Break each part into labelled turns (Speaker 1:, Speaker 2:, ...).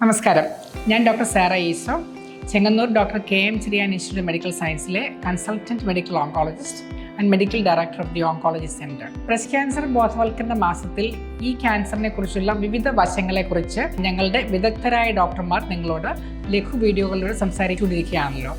Speaker 1: നമസ്കാരം. ഞാൻ doctor Sara Eso. Chengannur doctor K M Cherian institute medical സയൻസിലെ consultant medical oncologist and medical director of the oncology centre breast cancer ബോധവൽക്കരണ മാസത്തിൽ ഈ ക്യാൻസറിനെ കുറിച്ചുള്ള വിവിധ വശങ്ങളെക്കുറിച്ച് ഞങ്ങളുടെ വിദഗ്ധരായ ഡോക്ടർമാർ നിങ്ങളോട് ലഘു വീഡിയോകളിലൂടെ സംസാരിച്ചുകൊണ്ടിരിക്കുകയാണല്ലോ.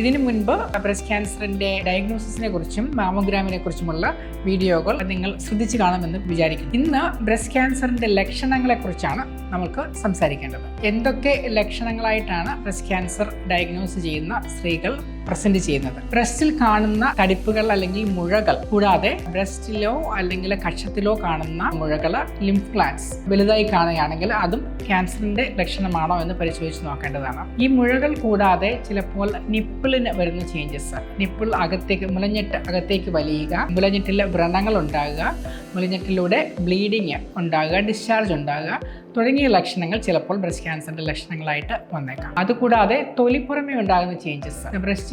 Speaker 1: ഇതിനു മുൻപ് ബ്രസ്റ്റ് ക്യാൻസറിന്റെ ഡയഗ്നോസിസിനെ കുറിച്ചും മാമോഗ്രാമിനെ കുറിച്ചുമുള്ള വീഡിയോകൾ നിങ്ങൾ ശ്രദ്ധിച്ചു കാണുമെന്ന് വിചാരിക്കുന്നു. ഇന്ന് ബ്രസ്റ്റ് ക്യാൻസറിന്റെ ലക്ഷണങ്ങളെ കുറിച്ചാണ് നമുക്ക് സംസാരിക്കേണ്ടത്. എന്തൊക്കെ ലക്ഷണങ്ങളായിട്ടാണ് ബ്രസ്റ്റ് ക്യാൻസർ ഡയഗ്നോസ് ചെയ്യുന്ന സ്ത്രീകൾ പ്രസന്റ് ചെയ്യുന്നത്. ബ്രസ്റ്റിൽ കാണുന്ന തടിപ്പുകൾ അല്ലെങ്കിൽ മുഴകൾ കൂടാതെ ബ്രസ്റ്റിലോ അല്ലെങ്കിൽ കക്ഷത്തിലോ കാണുന്ന മുഴകൾ ലിംഫ് ഗ്ലാൻസ് വലുതായി കാണുകയാണെങ്കിൽ അതും ക്യാൻസറിന്റെ ലക്ഷണമാണോ എന്ന് പരിശോധിച്ച് നോക്കേണ്ടതാണ്. ഈ മുഴകൾ കൂടാതെ ചിലപ്പോൾ നിപ്പിളിന് വരുന്ന ചേഞ്ചസ് നിപ്പിൾ അകത്തേക്ക് മുലഞ്ഞിട്ട് അകത്തേക്ക് വലിയുക മുലഞ്ഞിട്ടിലെ വ്രണങ്ങൾ ഉണ്ടാകുക മുലഞ്ഞിട്ടിലൂടെ ബ്ലീഡിങ് ഉണ്ടാകുക ഡിസ്ചാർജ് ഉണ്ടാകുക തുടങ്ങിയ ലക്ഷണങ്ങൾ ചിലപ്പോൾ ബ്രസ്റ്റ് ക്യാൻസറിന്റെ ലക്ഷണങ്ങളായിട്ട് വന്നേക്കാം. അതുകൂടാതെ തൊലിപ്പുറമേ ഉണ്ടാകുന്ന ചേഞ്ചസ്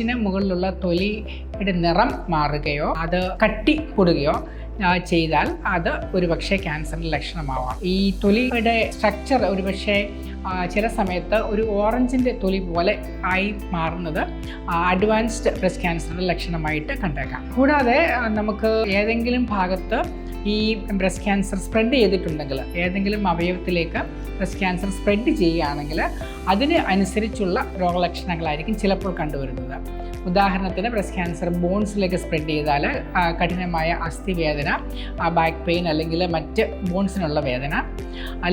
Speaker 1: ബ്രസ്റ്റിന് മുകളിലുള്ള തൊലിയുടെ നിറം മാറുകയോ അത് കട്ടി കൂടുകയോ ചെയ്താൽ അത് ഒരുപക്ഷെ ക്യാൻസറിന്റെ ലക്ഷണമാവാം. ഈ തൊലിയുടെ സ്ട്രക്ചർ ഒരുപക്ഷെ ചില സമയത്ത് ഒരു ഓറഞ്ചിന്റെ തൊലി പോലെ ആയി മാറുന്നത് അഡ്വാൻസ്ഡ് ബ്രസ്റ്റ് ക്യാൻസറിന്റെ ലക്ഷണമായിട്ട് കണ്ടേക്കാം. കൂടാതെ നമുക്ക് ഏതെങ്കിലും ഭാഗത്ത് ഈ ബ്രസ്റ്റ് ക്യാൻസർ സ്പ്രെഡ് ചെയ്തിട്ടുണ്ടെങ്കിൽ ഏതെങ്കിലും അവയവത്തിലേക്ക് ബ്രസ്റ്റ് ക്യാൻസർ സ്പ്രെഡ് ചെയ്യുകയാണെങ്കിൽ അതിന് അനുസരിച്ചുള്ള രോഗലക്ഷണങ്ങളായിരിക്കും ചിലപ്പോൾ കണ്ടുവരുന്നത്. ഉദാഹരണത്തിന് ബ്രസ്റ്റ് ക്യാൻസർ ബോൺസിലേക്ക് സ്പ്രെഡ് ചെയ്താൽ കഠിനമായ അസ്ഥിവേദന ബാക്ക് പെയിൻ അല്ലെങ്കിൽ മറ്റ് ബോൺസിനുള്ള വേദന.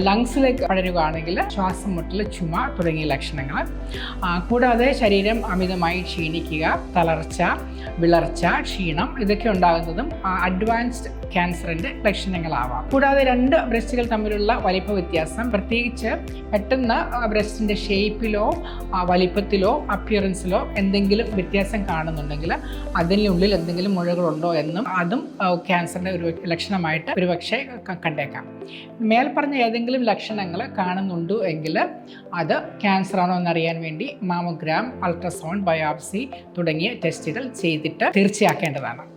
Speaker 1: ലങ്സിലേക്ക് പടരുകയാണെങ്കിൽ ശ്വാസം മുട്ടൽ ചുമ തുടങ്ങിയ ലക്ഷണങ്ങൾ കൂടാതെ ശരീരം അമിതമായി ക്ഷീണിക്കുക തളർച്ച വിളർച്ച ക്ഷീണം ഇതൊക്കെ ഉണ്ടാകുന്നതും അഡ്വാൻസ്ഡ് ക്യാൻസറിന്റെ ലക്ഷണങ്ങളാവാം. കൂടാതെ രണ്ട് ബ്രസ്റ്റുകൾ തമ്മിലുള്ള വലിപ്പ വ്യത്യാസം പ്രത്യേകിച്ച് പെട്ടെന്ന് ബ്രസ്റ്റിന്റെ ഷേപ്പിലോ വലിപ്പത്തിലോ അപ്പിയറൻസിലോ എന്തെങ്കിലും വ്യത്യാസം കാണുന്നുണ്ടെങ്കിൽ അതിനുള്ളിൽ എന്തെങ്കിലും മുഴകളുണ്ടോ എന്നും അതും ക്യാൻസറിന്റെ ഒരു ലക്ഷണമായിട്ട് ഒരു പക്ഷേ കണ്ടേക്കാം. മേൽപ്പറഞ്ഞ ഏതെങ്കിലും ലക്ഷണങ്ങൾ കാണുന്നുണ്ട് എങ്കിൽ അത് ക്യാൻസർ ആണോ എന്നറിയാൻ വേണ്ടി മാമോഗ്രാം അൾട്രാസൗണ്ട് ബയോപ്സി തുടങ്ങിയ ടെസ്റ്റുകൾ ചെയ്തിട്ട് തീർച്ചയാക്കേണ്ടതാണ്.